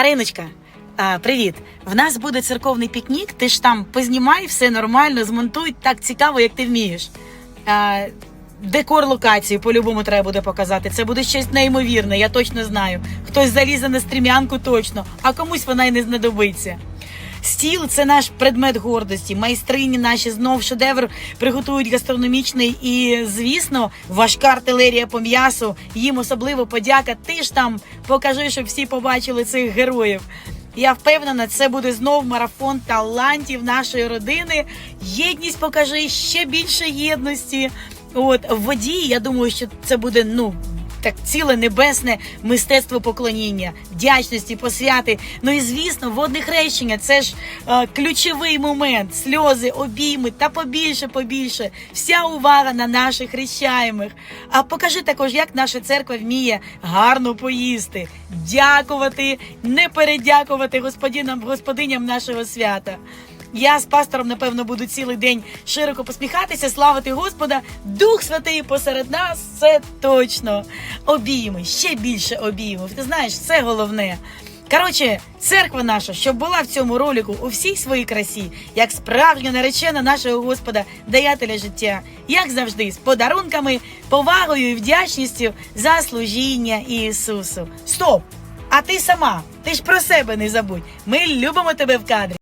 Мариночка, привіт. В нас буде церковний пікнік. Ти ж там познімай все нормально, змонтуй так цікаво, як ти вмієш. Декор локації по-любому треба буде показати. Це буде щось неймовірне, я точно знаю. Хтось залізе на стрімянку точно, а комусь вона й не знадобиться. Стіл це наш предмет гордості. Майстрині наші знов шедевр приготують гастрономічний і, звісно, важка артилерія по м'ясу. Їм особливо подяка. Ти ж там покажи, щоб всі побачили цих героїв. Я впевнена, це буде знов марафон талантів нашої родини. Єдність покажи ще більше єдності. От в я думаю, що це буде ну так ціле небесне мистецтво поклоніння, вдячності, посвяти. Ну і звісно, водне хрещення це ж е, ключовий момент. Сльози, обійми та побільше, побільше. Вся увага на наших хрещаємих. А покажи також, як наша церква вміє гарно поїсти, дякувати, не передякувати господинам, господиням нашого свята. Я з пастором, напевно, буду цілий день широко посміхатися, славити Господа. Дух Святий посеред нас, це точно. Обійми, ще більше обіймів. Ти знаєш, це головне. Коротше, церква наша, щоб була в цьому ролику у всій своїй красі, як справжня наречена нашого Господа, даятеля життя, як завжди, з подарунками, повагою і вдячністю за служіння Ісусу. Стоп! А ти сама, ти ж про себе не забудь. Ми любимо тебе в кадрі.